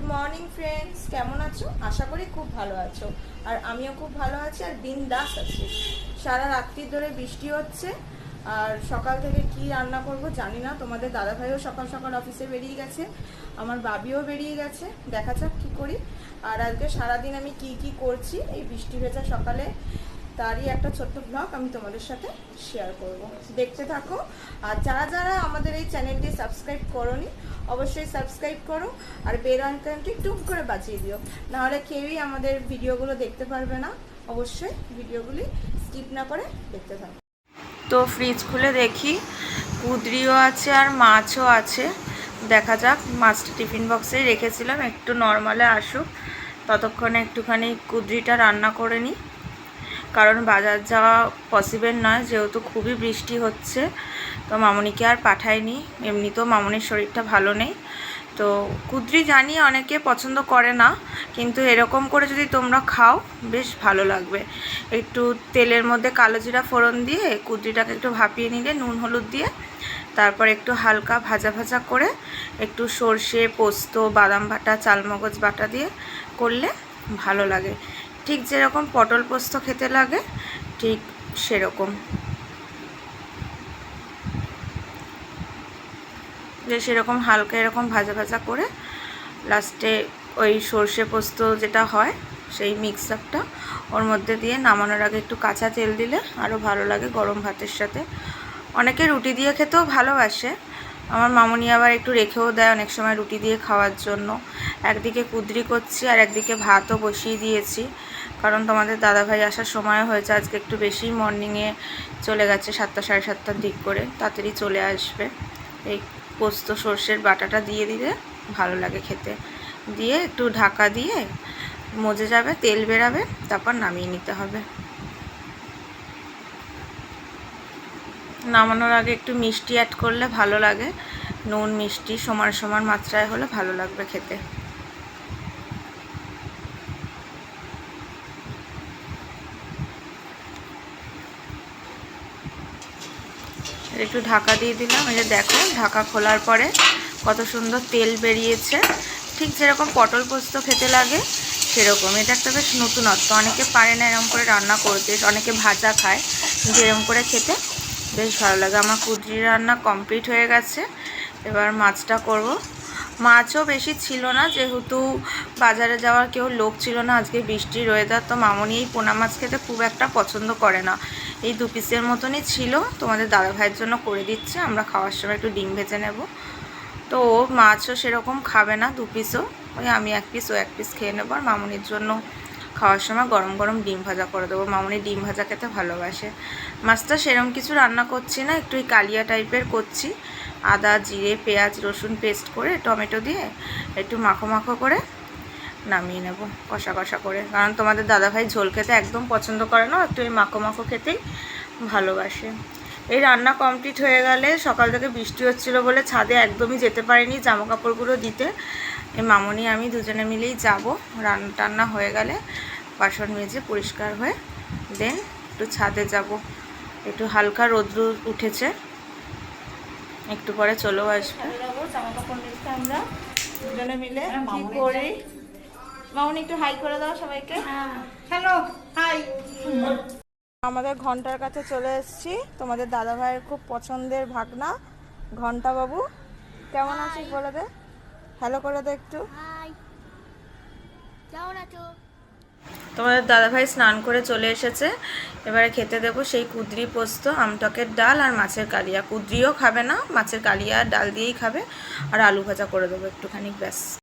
Good morning friends কেমন আছো? আশা করি খুব ভালো আছো। আর আমিও খুব ভালো আছি আর দিন দাস আছি। সারা রাত্রির ধরে বৃষ্টি হচ্ছে। আর সকাল থেকে কি রান্না করব জানি না। তোমাদের দাদাভাইও সকাল সকাল অফিসে বেরিয়ে গেছে। আমার বাবিও বেরিয়ে গেছে। দেখা যাক কী করি। আর আজকে সারাদিন আমি কি কি করছি এই বৃষ্টি ভেজা সকালে? তারই একটা ছোট্ট ব্লগ আমি তোমাদের সাথে শেয়ার করব। দেখতে থাকো। আর যারা যারা আমাদের এই চ্যানেলটি সাবস্ক্রাইব করোনি, অবশ্যই সাবস্ক্রাইব করো আর বেল আইকনটি টুক করে বাজিয়ে দিও। নাহলে কেউই আমাদের ভিডিওগুলো দেখতে পারবে না। অবশ্যই ভিডিওগুলি স্কিপ না করে দেখতে থাকো। তো ফ্রিজ খুলে দেখি। কুদরিও আছে আর মাছও আছে। দেখা যাক, মাছটা টিফিন বক্সেই রেখেছিলাম। একটু নর্মালে আসুক। ততক্ষণে একটুখানি কুদরিটা রান্না করে নিই। কারণ বাজার যাওয়া পসিবল নয়, যেহেতু খুবই বৃষ্টি হচ্ছে, তো মামনিকে আর পাঠাইনি। এমনিতেও মামনির শরীরটা ভালো নেই। তো কুদ্রি জানি অনেকে পছন্দ করে না, কিন্তু এরকম করে যদি তোমরা খাও, বেশ ভালো লাগবে। একটু তেলের মধ্যে কালো জিরা ফোড়ন দিয়ে কুদ্রিটাকে একটু ভাপিয়ে নিলে, নুন হলুদ দিয়ে, তারপর একটু হালকা ভাজা ভাজা করে একটু সর্ষে, পোস্ত, বাদাম বাটা, চালমগজ বাটা দিয়ে করলে ভালো লাগে। ঠিক যেরকম পটল পোস্ত খেতে লাগে, ঠিক সেরকম। যে সেরকম হালকা এরকম ভাজা ভাজা করে লাস্টে ওই সর্ষে পোস্ত যেটা হয়, সেই মিক্স আপটা ওর মধ্যে দিয়ে নামানোর আগে একটু কাঁচা তেল দিলে আরও ভালো লাগে গরম ভাতের সাথে। অনেকে রুটি দিয়ে খেতেও ভালোবাসে, আমার মামনি আবার একটু রেখেও দেয় অনেক সময় রুটি দিয়ে খাওয়ার জন্য। একদিকে কুদরি করছি আর একদিকে ভাতও বসিয়ে দিয়েছি। কারণ তোমাদের দাদাভাই আসার সময় হয়েছে, আজকে একটু বেশি। মর্নিংয়ে চলে গেছে সাতটা, সাড়ে সাতটার দিক করে। তাড়াতাড়ি চলে আসবে। এই পোস্ত সর্ষের বাটাটা দিয়ে দিলে ভালো লাগে খেতে। দিয়ে একটু ঢাকা দিয়ে মজে যাবে, তেল বেরাবে, তারপর নামিয়ে নিতে হবে। নামানোর আগে একটু মিষ্টি অ্যাড করলে ভালো লাগে। নুন, মিষ্টি সমান সমান মাত্রায় হলে ভালো লাগবে খেতে। একটু ঢাকা দিয়ে দিলাম। এই যে দেখো, ঢাকা খোলার পরে কত সুন্দর তেল বেরিয়েছে। ঠিক যেরকম পটল পোস্ত খেতে লাগে, সেরকম। এটা একটা বেশ নতুনত্ব। অনেকে পারে না এরকম করে রান্না করতে, অনেকে ভাজা খায়। কিন্তু এরকম করে খেতে বেশ ভালো লাগে। আমার কুদরি রান্না কমপ্লিট হয়ে গেছে। এবার মাছটা করব। মাছও বেশি ছিল না, যেহেতু বাজারে যাওয়ার কেউ লোক ছিল না, আজকে বৃষ্টির ওয়েদার তো মামনি এই পোনা মাছ খেতে খুব একটা পছন্দ করে না। এই দু পিসের মতনই ছিল, তোমাদের দাদা ভাইয়ের জন্য করে দিচ্ছে, আমরা খাওয়ার সময় একটু ডিম ভেজে নেব। তো ও মাছও সেরকম খাবে না, দু পিসও ওই আমি এক পিস ও এক পিস খেয়ে নেব, আর মামনির জন্য খাওয়ার সময় গরম গরম ডিম ভাজা করে দেবো। মামনি ডিম ভাজা খেতে ভালোবাসে। মাছটা সেরকম কিছু রান্না করছি না, একটু কালিয়া টাইপের করছি। আদা, জিরে, পেঁয়াজ, রসুন পেস্ট করে টমেটো দিয়ে একটু মাখো মাখো করে নামিয়ে নেব, কষা কষা করে। কারণ তোমাদের দাদাভাই ঝোল খেতে একদম পছন্দ করে না, একটু এই মাখো মাখো খেতেই ভালোবাসে। এই রান্না কমপ্লিট হয়ে গেলে সকাল থেকে বৃষ্টি হচ্ছিল বলে ছাদে একদমই যেতে পারিনি জামা কাপড়গুলো দিতে। এই মামনি, আমি দুজনে মিলেই যাব। রান্না টান্না হয়ে গেলে বাসন মেজে পরিষ্কার হয়ে দেন একটু ছাদে যাব। একটু হালকা রোদ্র উঠেছে। একটু পরে চলেও আসবে। জামা কাপড় আমরা দুজনে মিলে। কি করি? মামনি একটু হাই করে দাও সবাইকে। হ্যালো হাই আমাদের ঘণ্টার কাছে চলে এসেছি। তোমাদের দাদা ভাইয়ের খুব পছন্দের ভাগনা ঘণ্টা বাবু কেমন আছিস বলে দে। হ্যালো করে দে একটু। কেমন আছো? তোমাদের দাদাভাই স্নান করে চলে এসেছে। এবারে খেতে দেবো সেই কুদরি পোস্ত, আমটকের ডাল আর মাছের কালিয়া। কুদরিও খাবে না, মাছের কালিয়া ডাল দিয়েই খাবে। আর আলু ভাজা করে দেবো একটুখানি, ব্যাস।